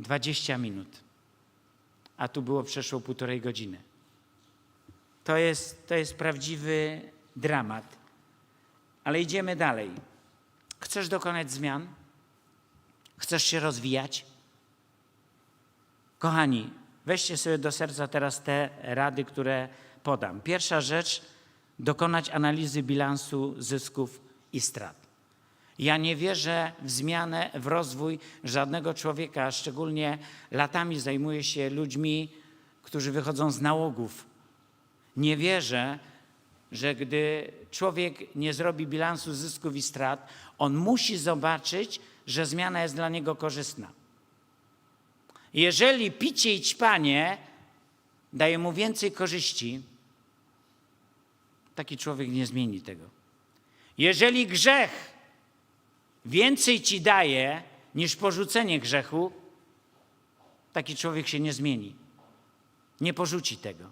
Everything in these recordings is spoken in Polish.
20 minut, a tu było przeszło półtorej godziny. To jest, to jest prawdziwy dramat. Ale idziemy dalej. Chcesz dokonać zmian? Chcesz się rozwijać? Kochani, weźcie sobie do serca teraz te rady, które podam. Pierwsza rzecz, dokonać analizy bilansu zysków i strat. Ja nie wierzę w zmianę, w rozwój żadnego człowieka, szczególnie latami zajmuję się ludźmi, którzy wychodzą z nałogów. Nie wierzę, że gdy człowiek nie zrobi bilansu zysków i strat, on musi zobaczyć, że zmiana jest dla niego korzystna. Jeżeli picie i ćpanie daje mu więcej korzyści, taki człowiek nie zmieni tego. Jeżeli grzech więcej ci daje niż porzucenie grzechu, taki człowiek się nie zmieni. Nie porzuci tego.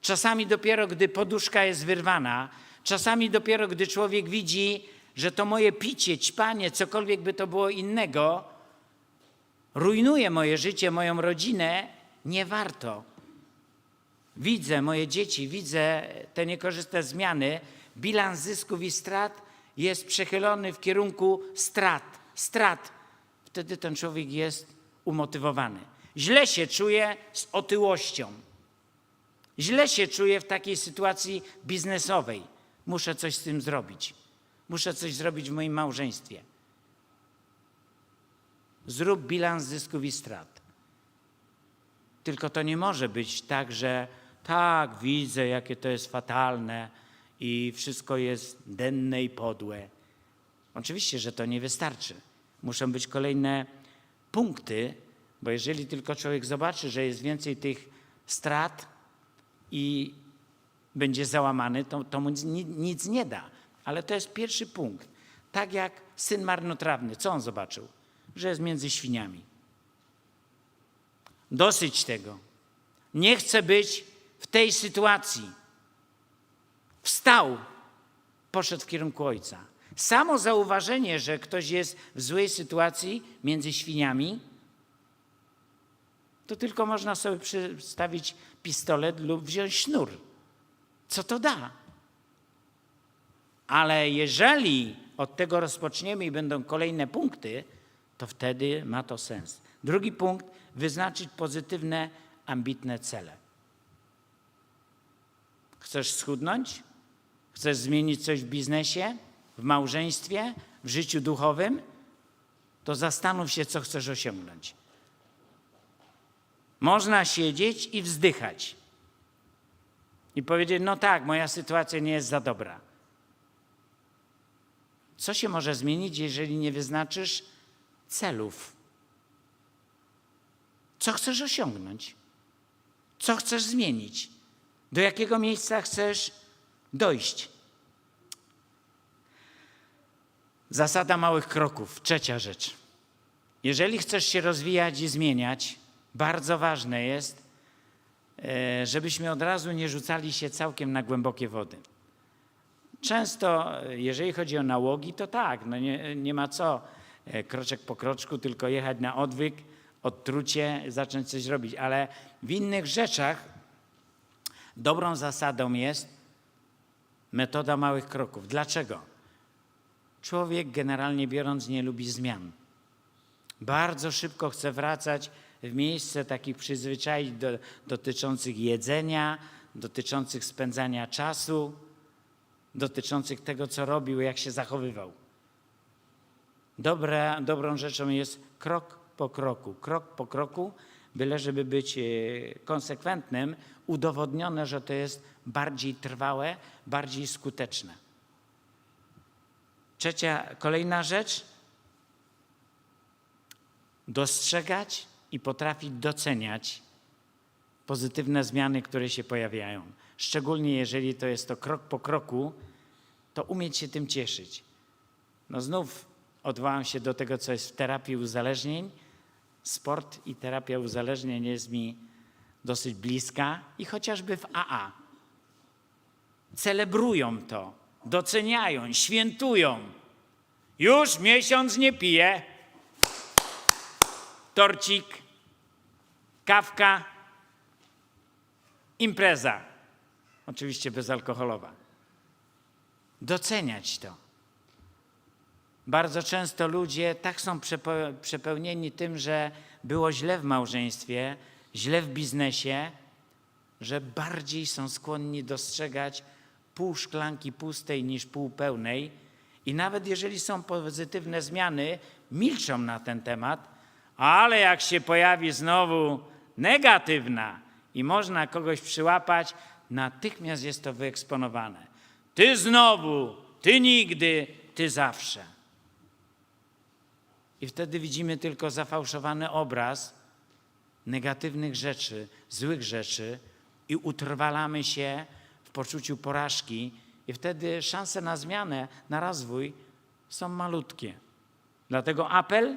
Czasami dopiero, gdy poduszka jest wyrwana, czasami dopiero, gdy człowiek widzi, że to moje picie, ćpanie, cokolwiek by to było innego, rujnuje moje życie, moją rodzinę, nie warto. Widzę moje dzieci, widzę te niekorzystne zmiany. Bilans zysków i strat jest przechylony w kierunku strat. Strat. Wtedy ten człowiek jest umotywowany. Źle się czuje z otyłością. Źle się czuję w takiej sytuacji biznesowej. Muszę coś z tym zrobić. Muszę coś zrobić w moim małżeństwie. Zrób bilans zysków i strat. Tylko to nie może być tak, że tak, widzę, jakie to jest fatalne i wszystko jest denne i podłe. Oczywiście, że to nie wystarczy. Muszą być kolejne punkty, bo jeżeli tylko człowiek zobaczy, że jest więcej tych strat i będzie załamany, to, to mu nic, nie da. Ale to jest pierwszy punkt. Tak jak syn marnotrawny, co on zobaczył? Że jest między świniami. Dosyć tego. Nie chcę być w tej sytuacji. Wstał, poszedł w kierunku ojca. Samo zauważenie, że ktoś jest w złej sytuacji między świniami, to tylko można sobie przystawić pistolet lub wziąć sznur. Co to da? Ale jeżeli od tego rozpoczniemy i będą kolejne punkty, to wtedy ma to sens. Drugi punkt, wyznaczyć pozytywne, ambitne cele. Chcesz schudnąć? Chcesz zmienić coś w biznesie, w małżeństwie, w życiu duchowym? To zastanów się, co chcesz osiągnąć. Można siedzieć i wzdychać. I powiedzieć: No tak, moja sytuacja nie jest za dobra. Co się może zmienić, jeżeli nie wyznaczysz celów? Co chcesz osiągnąć? Co chcesz zmienić? Do jakiego miejsca chcesz dojść? Zasada małych kroków. Trzecia rzecz. Jeżeli chcesz się rozwijać i zmieniać, bardzo ważne jest, e, żebyśmy od razu nie rzucali się całkiem na głębokie wody. Często, e, jeżeli chodzi o nałogi, to tak, no nie, nie ma co e, kroczek po kroczku, tylko jechać na odwyk, odtrucie, zacząć coś robić. Ale w innych rzeczach dobrą zasadą jest metoda małych kroków. Dlaczego? Człowiek generalnie biorąc nie lubi zmian. Bardzo szybko chce wracać w miejsce takich przyzwyczajeń do, dotyczących jedzenia, dotyczących spędzania czasu, dotyczących tego, co robił, jak się zachowywał. Dobra, dobrą rzeczą jest krok po kroku, krok po kroku, byle żeby być e, konsekwentnym, udowodnione, że to jest bardziej trwałe, bardziej skuteczne. Trzecia, kolejna rzecz. Dostrzegać i potrafić doceniać pozytywne zmiany, które się pojawiają. Szczególnie jeżeli to jest to krok po kroku, to umieć się tym cieszyć. No znów odwołam się do tego, co jest w terapii uzależnień. Sport i terapia uzależnień jest mi dosyć bliska i chociażby w AA. Celebrują to, doceniają, świętują. Już miesiąc nie piję. torcik, kawka, impreza. Oczywiście bezalkoholowa. Doceniać to. Bardzo często ludzie tak są przepe- przepełnieni tym, że było źle w małżeństwie, źle w biznesie, że bardziej są skłonni dostrzegać pół szklanki pustej niż pół pełnej. I nawet jeżeli są pozytywne zmiany, milczą na ten temat, ale jak się pojawi znowu negatywna i można kogoś przyłapać, natychmiast jest to wyeksponowane. Ty znowu, ty nigdy, ty zawsze. I wtedy widzimy tylko zafałszowany obraz negatywnych rzeczy, złych rzeczy i utrwalamy się w poczuciu porażki, i wtedy szanse na zmianę, na rozwój są malutkie. Dlatego apel: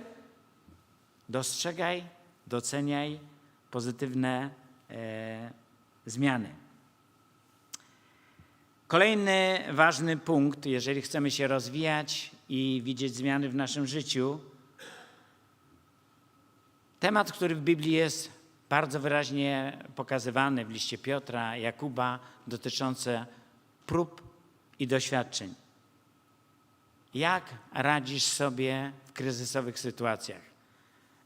dostrzegaj, doceniaj pozytywne e, zmiany. Kolejny ważny punkt, jeżeli chcemy się rozwijać i widzieć zmiany w naszym życiu, temat, który w Biblii jest bardzo wyraźnie pokazywany w liście Piotra, Jakuba, dotyczący prób i doświadczeń. Jak radzisz sobie w kryzysowych sytuacjach?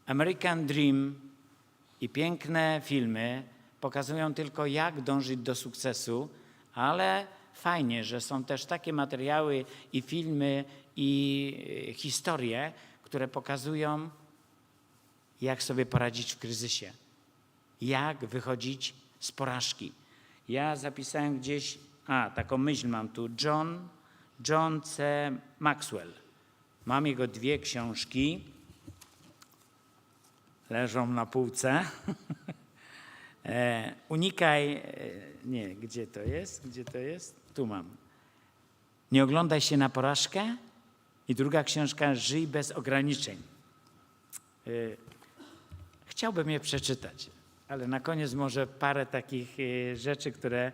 American Dream i piękne filmy pokazują tylko, jak dążyć do sukcesu, ale fajnie, że są też takie materiały i filmy i e, historie, które pokazują, jak sobie poradzić w kryzysie, jak wychodzić z porażki. Ja zapisałem gdzieś, a taką myśl mam tu, John, John C. Maxwell. Mam jego dwie książki, leżą na półce. E, unikaj, e, nie, gdzie to jest? Gdzie to jest? Tu mam. Nie oglądaj się na porażkę. I druga książka, Żyj bez ograniczeń. Chciałbym je przeczytać, ale na koniec może parę takich e, rzeczy, które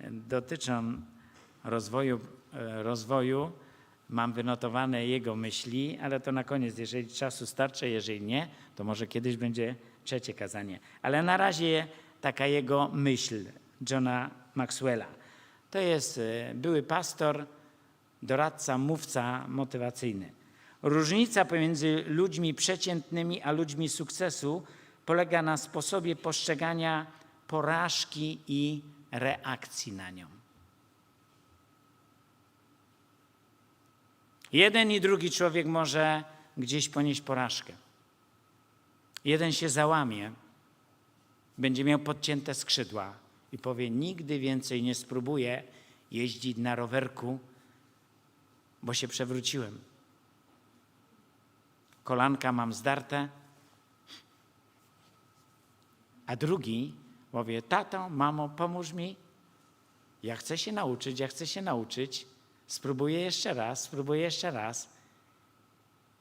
e, dotyczą rozwoju, e, rozwoju. Mam wynotowane jego myśli, ale to na koniec, jeżeli czasu starczy, jeżeli nie, to może kiedyś będzie trzecie kazanie. Ale na razie taka jego myśl, Johna Maxwella. To jest były pastor, doradca, mówca motywacyjny. Różnica pomiędzy ludźmi przeciętnymi a ludźmi sukcesu polega na sposobie postrzegania porażki i reakcji na nią. Jeden i drugi człowiek może gdzieś ponieść porażkę. Jeden się załamie, będzie miał podcięte skrzydła i powie: Nigdy więcej nie spróbuję jeździć na rowerku, bo się przewróciłem. Kolanka mam zdarte. A drugi powie: Tato, mamo, pomóż mi. Ja chcę się nauczyć, ja chcę się nauczyć. Spróbuję jeszcze raz, spróbuję jeszcze raz.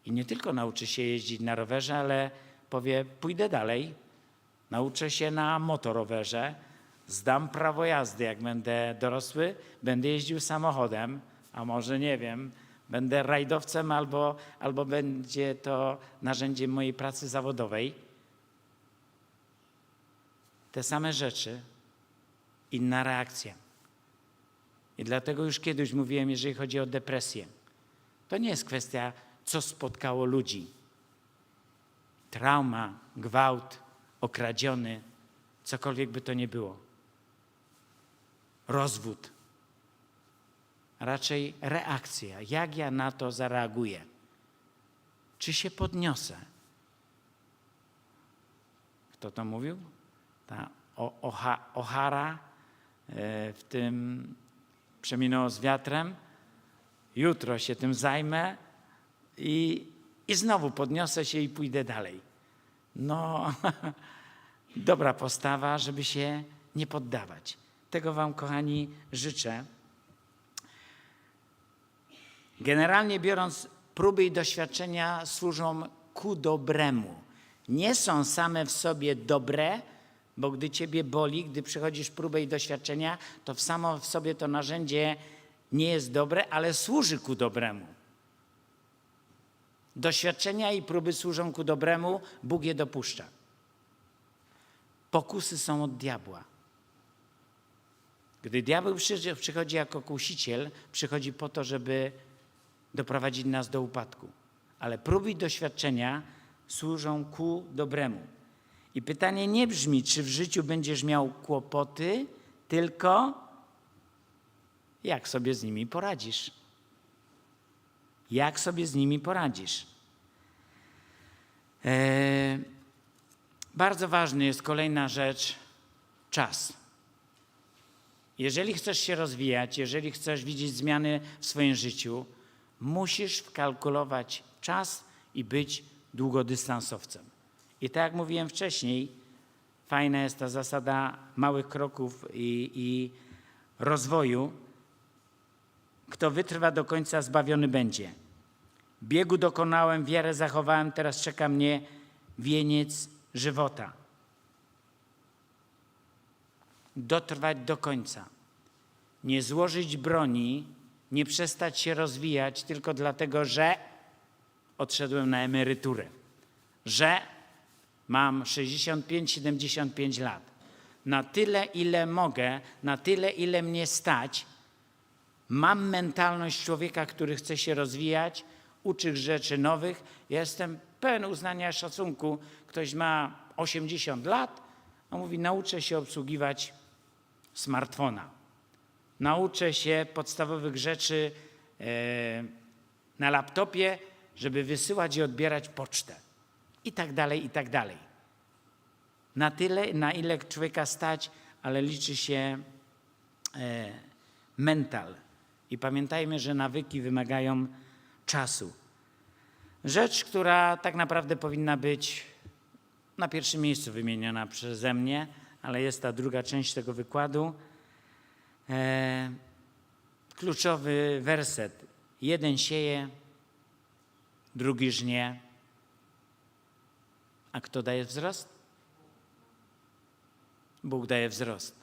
I nie tylko nauczy się jeździć na rowerze, ale powie: Pójdę dalej, nauczę się na motorowerze, zdam prawo jazdy, jak będę dorosły, będę jeździł samochodem, a może nie wiem, będę rajdowcem albo, albo będzie to narzędziem mojej pracy zawodowej. Te same rzeczy, inna reakcja. I dlatego już kiedyś mówiłem, jeżeli chodzi o depresję, to nie jest kwestia, co spotkało ludzi. Trauma, gwałt, okradziony, cokolwiek by to nie było. Rozwód. Raczej reakcja. Jak ja na to zareaguję? Czy się podniosę? Kto to mówił? Ta Ohara e, w tym przeminęło z wiatrem. Jutro się tym zajmę i, i znowu podniosę się i pójdę dalej. No, dobra postawa, żeby się nie poddawać. Tego Wam, kochani, życzę. Generalnie biorąc, próby i doświadczenia służą ku dobremu. Nie są same w sobie dobre, bo gdy Ciebie boli, gdy przychodzisz próbę i doświadczenia, to samo w sobie to narzędzie nie jest dobre, ale służy ku dobremu. Doświadczenia i próby służą ku dobremu, Bóg je dopuszcza. Pokusy są od diabła. Gdy diabeł przychodzi jako kusiciel, przychodzi po to, żeby doprowadzić nas do upadku. Ale próby i doświadczenia służą ku dobremu. I pytanie nie brzmi, czy w życiu będziesz miał kłopoty, tylko jak sobie z nimi poradzisz. Jak sobie z nimi poradzisz. E, bardzo ważny jest kolejna rzecz czas. Jeżeli chcesz się rozwijać, jeżeli chcesz widzieć zmiany w swoim życiu, musisz wkalkulować czas i być długodystansowcem. I tak jak mówiłem wcześniej, fajna jest ta zasada małych kroków i, i rozwoju. Kto wytrwa do końca, zbawiony będzie. Biegu dokonałem, wiarę zachowałem, teraz czeka mnie wieniec żywota. Dotrwać do końca. Nie złożyć broni, nie przestać się rozwijać tylko dlatego, że odszedłem na emeryturę, że mam 65-75 lat. Na tyle, ile mogę, na tyle, ile mnie stać, mam mentalność człowieka, który chce się rozwijać, uczy rzeczy nowych. Ja jestem pełen uznania, szacunku. Ktoś ma 80 lat, a mówi, nauczę się obsługiwać smartfona. Nauczę się podstawowych rzeczy e, na laptopie, żeby wysyłać i odbierać pocztę. I tak dalej, i tak dalej. Na tyle, na ile człowieka stać, ale liczy się e, mental. I pamiętajmy, że nawyki wymagają czasu. Rzecz, która tak naprawdę powinna być na pierwszym miejscu wymieniona przeze mnie, ale jest ta druga część tego wykładu. E, kluczowy werset. Jeden sieje, drugi żnie. A kto daje wzrost? Bóg daje wzrost.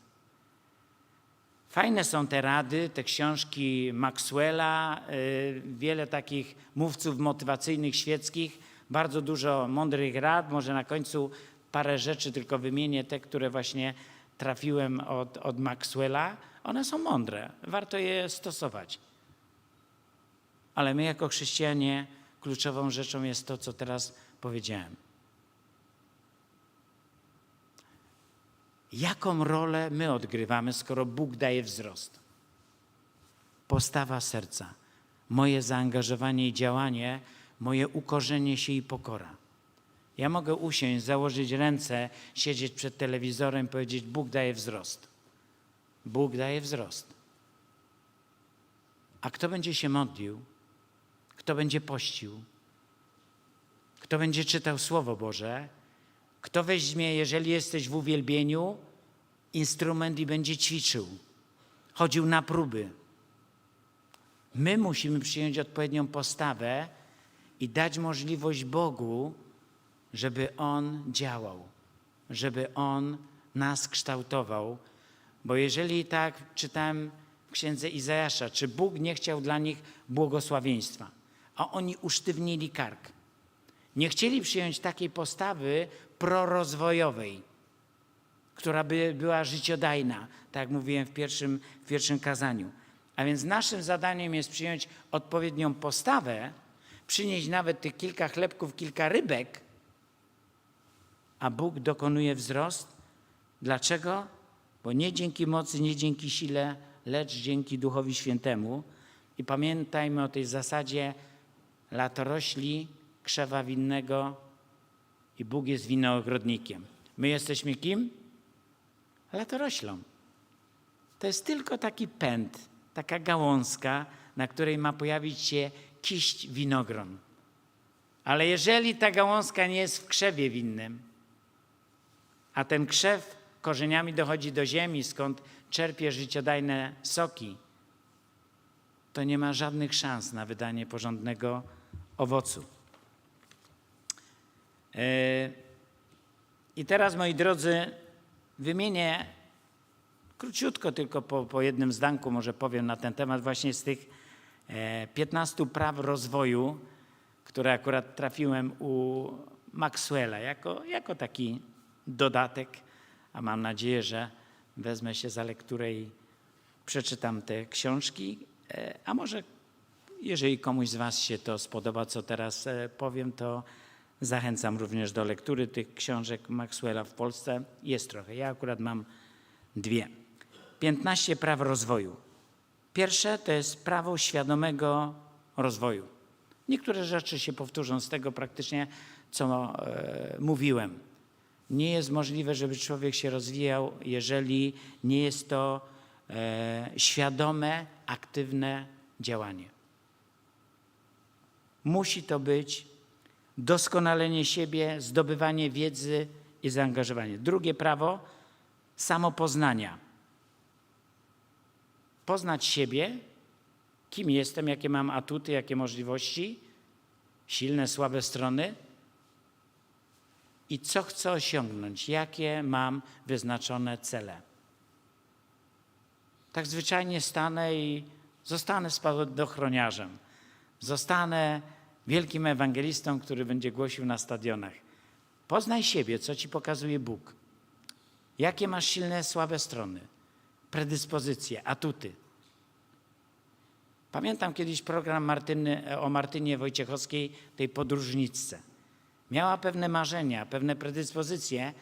Fajne są te rady, te książki Maxwella, y, wiele takich mówców motywacyjnych, świeckich, bardzo dużo mądrych rad. Może na końcu parę rzeczy tylko wymienię, te, które właśnie trafiłem od, od Maxwella. One są mądre, warto je stosować. Ale my jako chrześcijanie kluczową rzeczą jest to, co teraz powiedziałem. Jaką rolę my odgrywamy, skoro Bóg daje wzrost? Postawa serca, moje zaangażowanie i działanie, moje ukorzenie się i pokora. Ja mogę usiąść, założyć ręce, siedzieć przed telewizorem powiedzieć: Bóg daje wzrost. Bóg daje wzrost. A kto będzie się modlił? Kto będzie pościł? Kto będzie czytał Słowo Boże? Kto weźmie, jeżeli jesteś w uwielbieniu, instrument i będzie ćwiczył, chodził na próby? My musimy przyjąć odpowiednią postawę i dać możliwość Bogu, żeby On działał, żeby On nas kształtował. Bo jeżeli tak czytałem w księdze Izajasza, czy Bóg nie chciał dla nich błogosławieństwa, a oni usztywnili kark. Nie chcieli przyjąć takiej postawy prorozwojowej, która by była życiodajna, tak jak mówiłem w pierwszym, w pierwszym kazaniu. A więc naszym zadaniem jest przyjąć odpowiednią postawę, przynieść nawet tych kilka chlebków, kilka rybek, a Bóg dokonuje wzrost. Dlaczego? Bo nie dzięki mocy, nie dzięki sile, lecz dzięki Duchowi Świętemu. I pamiętajmy o tej zasadzie latorośli, krzewa winnego i Bóg jest winogrodnikiem. My jesteśmy kim? Latoroślą. To jest tylko taki pęd, taka gałązka, na której ma pojawić się kiść winogron. Ale jeżeli ta gałązka nie jest w krzewie winnym, a ten krzew korzeniami dochodzi do ziemi, skąd czerpie życiodajne soki, to nie ma żadnych szans na wydanie porządnego owocu. E, I teraz, moi drodzy, wymienię. Króciutko, tylko po, po jednym zdanku może powiem na ten temat, właśnie z tych e, 15 praw rozwoju, które akurat trafiłem u Maxwella jako, jako taki dodatek, a mam nadzieję, że wezmę się za lekturę i przeczytam te książki, e, a może jeżeli komuś z Was się to spodoba, co teraz e, powiem, to zachęcam również do lektury tych książek Maxwella w Polsce. Jest trochę. Ja akurat mam dwie. 15 praw rozwoju. Pierwsze to jest prawo świadomego rozwoju. Niektóre rzeczy się powtórzą z tego praktycznie, co e, mówiłem. Nie jest możliwe, żeby człowiek się rozwijał, jeżeli nie jest to e, świadome, aktywne działanie. Musi to być doskonalenie siebie, zdobywanie wiedzy i zaangażowanie. Drugie prawo samopoznania. Poznać siebie, kim jestem, jakie mam atuty, jakie możliwości, silne, słabe strony i co chcę osiągnąć, jakie mam wyznaczone cele. Tak zwyczajnie stanę i zostanę spadochroniarzem. Zostanę wielkim ewangelistą, który będzie głosił na stadionach. Poznaj siebie, co ci pokazuje Bóg. Jakie masz silne, słabe strony, predyspozycje, atuty. Pamiętam kiedyś program Martyny, o Martynie Wojciechowskiej, tej podróżniczce. Miała pewne marzenia, pewne predyspozycje,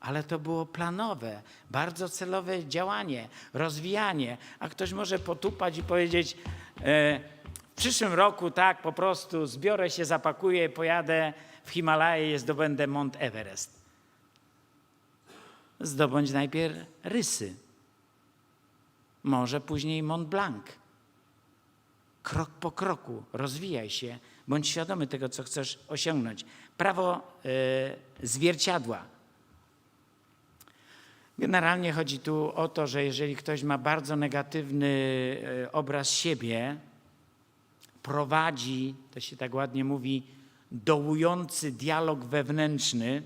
ale to było planowe, bardzo celowe działanie, rozwijanie. A ktoś może potupać i powiedzieć, e, w przyszłym roku tak po prostu zbiorę się, zapakuję, pojadę w Himalaje i zdobędę Mont Everest. Zdobądź najpierw rysy, może później Mont Blanc. Krok po kroku rozwijaj się, bądź świadomy tego, co chcesz osiągnąć. Prawo e, zwierciadła. Generalnie chodzi tu o to, że jeżeli ktoś ma bardzo negatywny e, obraz siebie, prowadzi, to się tak ładnie mówi, dołujący dialog wewnętrzny,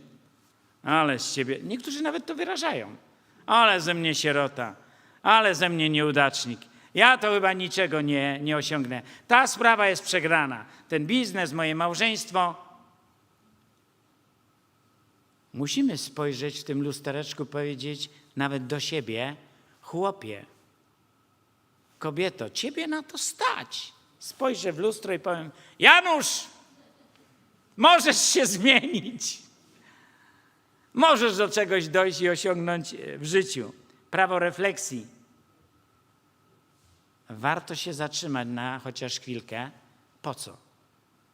ale z ciebie, niektórzy nawet to wyrażają, ale ze mnie sierota, ale ze mnie nieudacznik. Ja to chyba niczego nie, nie osiągnę. Ta sprawa jest przegrana. Ten biznes, moje małżeństwo. Musimy spojrzeć w tym lustereczku, powiedzieć nawet do siebie, chłopie, kobieto, ciebie na to stać. Spojrzę w lustro i powiem, Janusz, możesz się zmienić. Możesz do czegoś dojść i osiągnąć e, w życiu. Prawo refleksji. Warto się zatrzymać na chociaż chwilkę. Po co?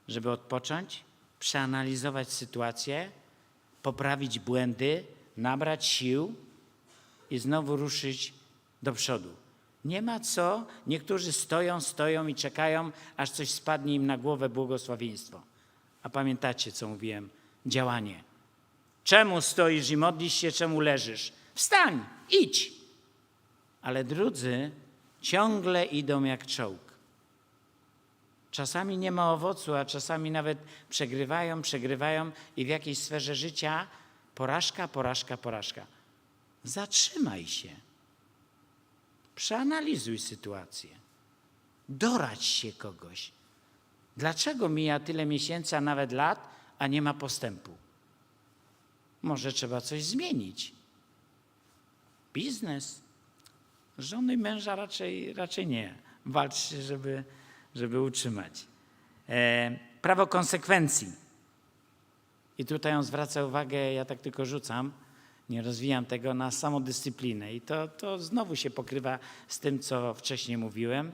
Żeby odpocząć, przeanalizować sytuację, poprawić błędy, nabrać sił i znowu ruszyć do przodu. Nie ma co. Niektórzy stoją, stoją i czekają, aż coś spadnie im na głowę błogosławieństwo. A pamiętacie, co mówiłem? Działanie. Czemu stoisz i modlisz się, czemu leżysz? Wstań, idź. Ale drudzy ciągle idą jak czołg. Czasami nie ma owocu, a czasami nawet przegrywają, przegrywają i w jakiejś sferze życia porażka, porażka, porażka. Zatrzymaj się. Przeanalizuj sytuację. Dorać się kogoś. Dlaczego mija tyle miesięcy, a nawet lat, a nie ma postępu? Może trzeba coś zmienić. Biznes. Żony i męża raczej, raczej nie. Walczcie, żeby, żeby utrzymać. E, prawo konsekwencji. I tutaj on zwraca uwagę, ja tak tylko rzucam, nie rozwijam tego na samodyscyplinę. I to, to znowu się pokrywa z tym, co wcześniej mówiłem,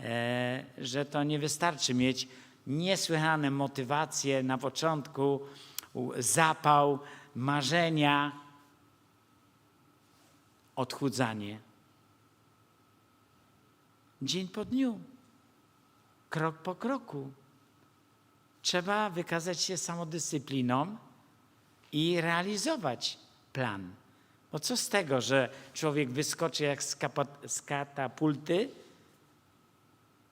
e, że to nie wystarczy mieć niesłychane motywacje na początku, zapał, marzenia, odchudzanie. Dzień po dniu, krok po kroku. Trzeba wykazać się samodyscypliną i realizować plan. Bo co z tego, że człowiek wyskoczy jak z, katapulty,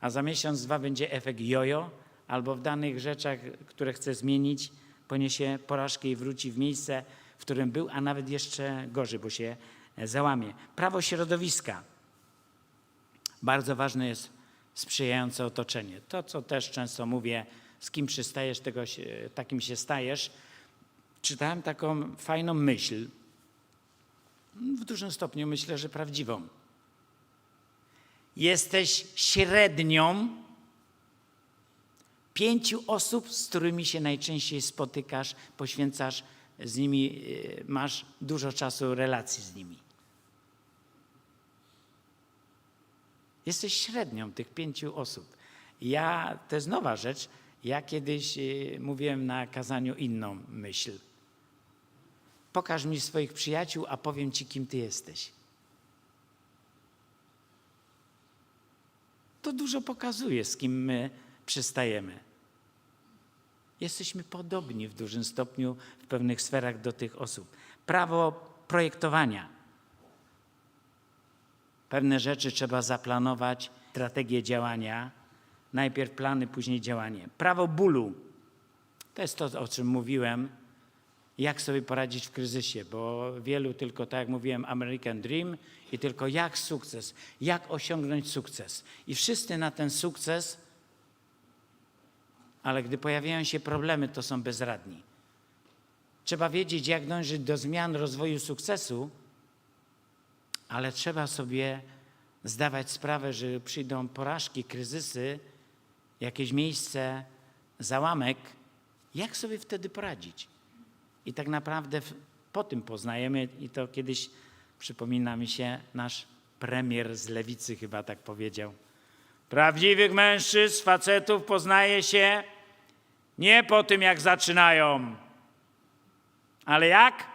a za miesiąc, dwa będzie efekt jojo, albo w danych rzeczach, które chce zmienić, poniesie porażkę i wróci w miejsce, w którym był, a nawet jeszcze gorzej, bo się e, załamie. Prawo środowiska. Bardzo ważne jest sprzyjające otoczenie. To, co też często mówię, z kim przystajesz, tego takim się stajesz. Czytałem taką fajną myśl, w dużym stopniu myślę, że prawdziwą. Jesteś średnią pięciu osób, z którymi się najczęściej spotykasz, poświęcasz z nimi, y, masz dużo czasu relacji z nimi. Jesteś średnią tych pięciu osób. Ja, to jest nowa rzecz, ja kiedyś y, mówiłem na kazaniu inną myśl. Pokaż mi swoich przyjaciół, a powiem ci, kim ty jesteś. To dużo pokazuje, z kim my przystajemy. Jesteśmy podobni w dużym stopniu w pewnych sferach do tych osób. Prawo projektowania. Pewne rzeczy trzeba zaplanować, strategię działania. Najpierw plany, później działanie. Prawo bólu. To jest to, o czym mówiłem. Jak sobie poradzić w kryzysie, bo wielu tylko, tak jak mówiłem, American Dream i tylko jak sukces, jak osiągnąć sukces. I wszyscy na ten sukces, ale gdy pojawiają się problemy, to są bezradni. Trzeba wiedzieć, jak dążyć do zmian rozwoju sukcesu, ale trzeba sobie zdawać sprawę, że przyjdą porażki, kryzysy, jakieś miejsce, załamek, jak sobie wtedy poradzić. I tak naprawdę po tym poznajemy, i to kiedyś przypomina mi się nasz premier z lewicy, chyba tak powiedział. Prawdziwych mężczyzn, facetów poznaje się nie po tym, jak zaczynają, ale jak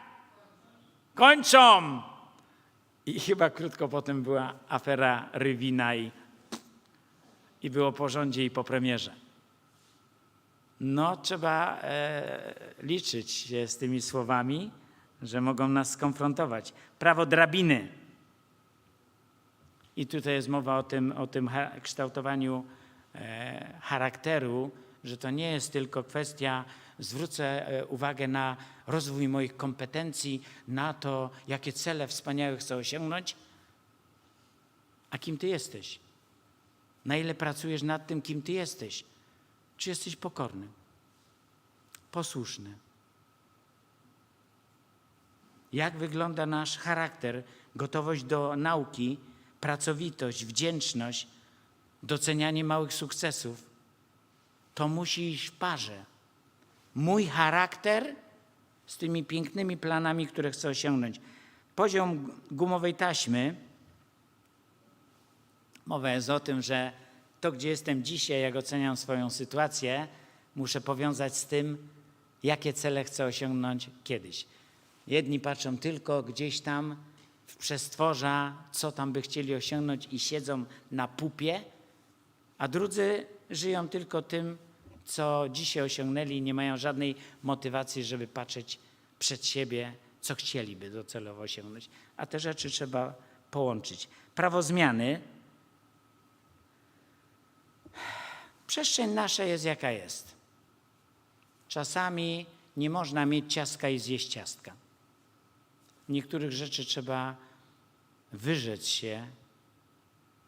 kończą. I chyba krótko potem była afera Rywina i, i było po rządzie i po premierze. No, trzeba e, liczyć się z tymi słowami, że mogą nas skonfrontować. Prawo drabiny. I tutaj jest mowa o tym, o tym kształtowaniu e, charakteru, że to nie jest tylko kwestia, zwrócę e, uwagę na rozwój moich kompetencji, na to, jakie cele wspaniałe chcę osiągnąć, a kim ty jesteś. Na ile pracujesz nad tym, kim ty jesteś. Czy jesteś pokorny, posłuszny? Jak wygląda nasz charakter, gotowość do nauki, pracowitość, wdzięczność, docenianie małych sukcesów? To musi iść w parze. Mój charakter z tymi pięknymi planami, które chcę osiągnąć. Poziom gumowej taśmy. Mowa jest o tym, że to, gdzie jestem dzisiaj, jak oceniam swoją sytuację, muszę powiązać z tym, jakie cele chcę osiągnąć kiedyś. Jedni patrzą tylko gdzieś tam w przestworza, co tam by chcieli osiągnąć i siedzą na pupie, a drudzy żyją tylko tym, co dzisiaj osiągnęli i nie mają żadnej motywacji, żeby patrzeć przed siebie, co chcieliby docelowo osiągnąć. A te rzeczy trzeba połączyć. Prawo zmiany. Przestrzeń nasza jest jaka jest. Czasami nie można mieć ciastka i zjeść ciastka. Niektórych rzeczy trzeba wyrzec się,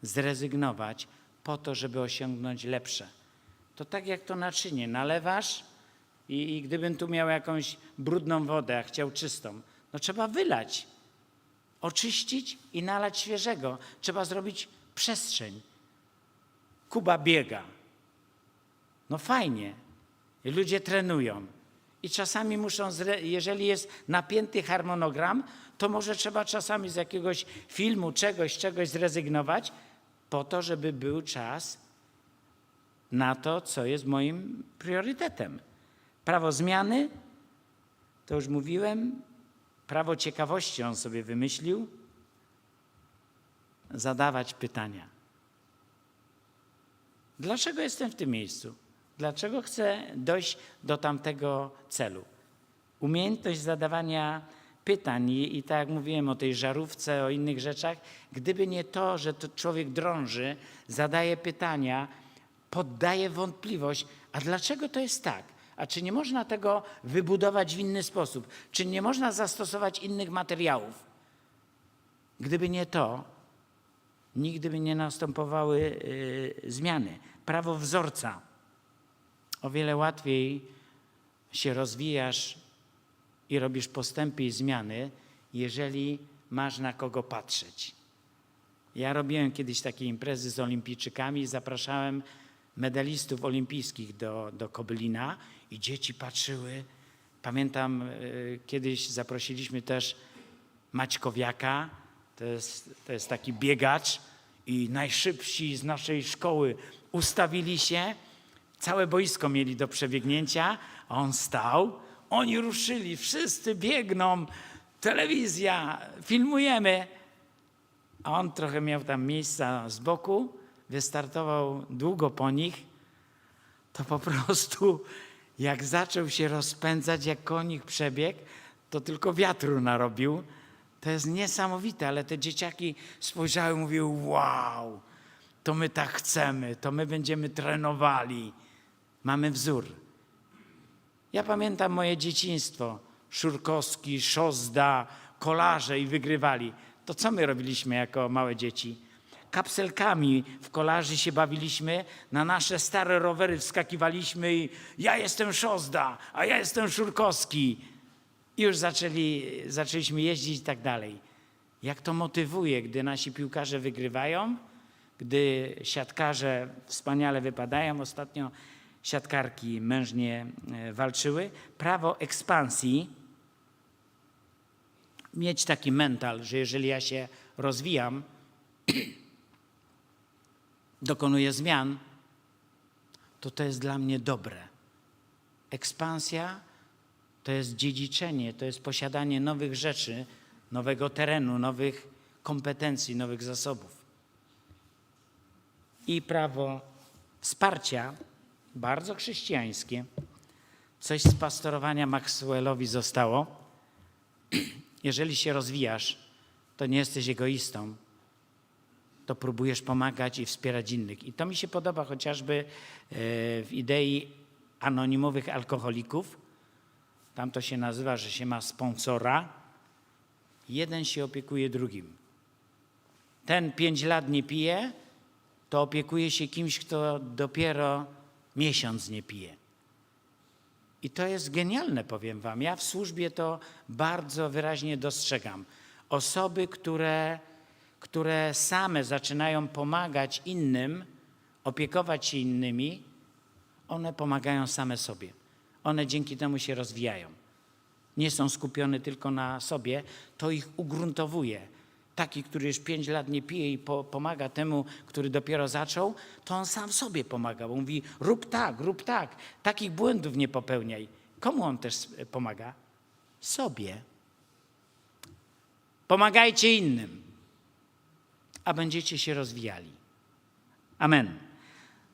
zrezygnować po to, żeby osiągnąć lepsze. To tak jak to naczynie. Nalewasz i, i gdybym tu miał jakąś brudną wodę, a chciał czystą, no trzeba wylać, oczyścić i nalać świeżego. Trzeba zrobić przestrzeń. Kuba biega. No fajnie. Ludzie trenują. I czasami muszą, jeżeli jest napięty harmonogram, to może trzeba czasami z jakiegoś filmu, czegoś, czegoś zrezygnować, po to, żeby był czas na to, co jest moim priorytetem. Prawo zmiany, to już mówiłem, prawo ciekawości on sobie wymyślił, zadawać pytania. Dlaczego jestem w tym miejscu? Dlaczego chcę dojść do tamtego celu? Umiejętność zadawania pytań i, i tak jak mówiłem o tej żarówce, o innych rzeczach, gdyby nie to, że to człowiek drąży, zadaje pytania, poddaje wątpliwość, a dlaczego to jest tak? A czy nie można tego wybudować w inny sposób? Czy nie można zastosować innych materiałów? Gdyby nie to, nigdy by nie następowały y, zmiany. Prawo wzorca. O wiele łatwiej się rozwijasz i robisz postępy i zmiany, jeżeli masz na kogo patrzeć. Ja robiłem kiedyś takie imprezy z olimpijczykami zapraszałem medalistów olimpijskich do, do Kobylina i dzieci patrzyły. Pamiętam, y, kiedyś zaprosiliśmy też Maćkowiaka, to jest, to jest taki biegacz i najszybsi z naszej szkoły ustawili się, całe boisko mieli do przebiegnięcia, a on stał, oni ruszyli, wszyscy biegną, telewizja, filmujemy. A on trochę miał tam miejsca z boku, wystartował długo po nich, to po prostu jak zaczął się rozpędzać, jak konik przebiegł, to tylko wiatru narobił. To jest niesamowite, ale te dzieciaki spojrzały i mówiły, wow, to my tak chcemy, to my będziemy trenowali. Mamy wzór. Ja pamiętam moje dzieciństwo. Szurkowski, Szozda, kolarze i wygrywali. To co my robiliśmy jako małe dzieci? Kapselkami w kolarzy się bawiliśmy, na nasze stare rowery wskakiwaliśmy i ja jestem Szozda, a ja jestem Szurkowski. I już zaczęli, zaczęliśmy jeździć i tak dalej. Jak to motywuje, gdy nasi piłkarze wygrywają, gdy siatkarze wspaniale wypadają. Ostatnio siatkarki mężnie e, walczyły. Prawo ekspansji, mieć taki mental, że jeżeli ja się rozwijam, dokonuję zmian, to to jest dla mnie dobre. Ekspansja to jest dziedziczenie, to jest posiadanie nowych rzeczy, nowego terenu, nowych kompetencji, nowych zasobów. I prawo wsparcia, bardzo chrześcijańskie. Coś z pastorowania Maxwellowi zostało. Jeżeli się rozwijasz, to nie jesteś egoistą, to próbujesz pomagać i wspierać innych. I to mi się podoba chociażby e, w idei anonimowych alkoholików. Tam to się nazywa, że się ma sponsora. Jeden się opiekuje drugim. Ten pięć lat nie pije, to opiekuje się kimś, kto dopiero miesiąc nie pije. I to jest genialne, powiem Wam. Ja w służbie to bardzo wyraźnie dostrzegam. Osoby, które, które same zaczynają pomagać innym, opiekować się innymi, one pomagają same sobie. One dzięki temu się rozwijają. Nie są skupione tylko na sobie, to ich ugruntowuje. Taki, który już pięć lat nie pije i po, pomaga temu, który dopiero zaczął, to on sam sobie pomaga. Bo mówi: rób tak, rób tak, takich błędów nie popełniaj. Komu on też pomaga? Sobie. Pomagajcie innym, a będziecie się rozwijali. Amen.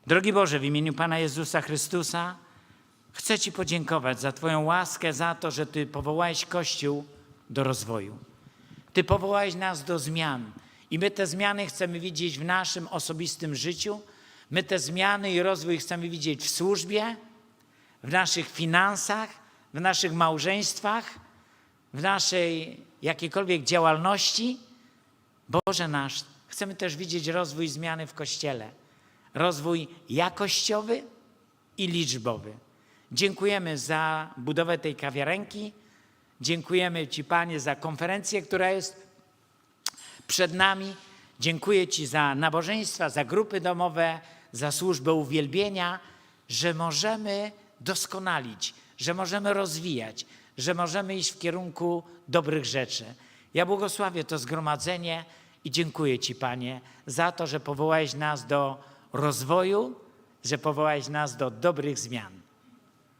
Drogi Boże, w imieniu Pana Jezusa Chrystusa chcę Ci podziękować za Twoją łaskę, za to, że Ty powołałeś Kościół do rozwoju. Ty powołałeś nas do zmian i my te zmiany chcemy widzieć w naszym osobistym życiu. My te zmiany i rozwój chcemy widzieć w służbie, w naszych finansach, w naszych małżeństwach, w naszej jakiejkolwiek działalności. Boże nasz, chcemy też widzieć rozwój zmiany w Kościele. Rozwój jakościowy i liczbowy. Dziękujemy za budowę tej kawiarenki. Dziękujemy Ci, Panie, za konferencję, która jest przed nami. Dziękuję Ci za nabożeństwa, za grupy domowe, za służbę uwielbienia, że możemy doskonalić, że możemy rozwijać, że możemy iść w kierunku dobrych rzeczy. Ja błogosławię to zgromadzenie i dziękuję Ci, Panie, za to, że powołałeś nas do rozwoju, że powołałeś nas do dobrych zmian.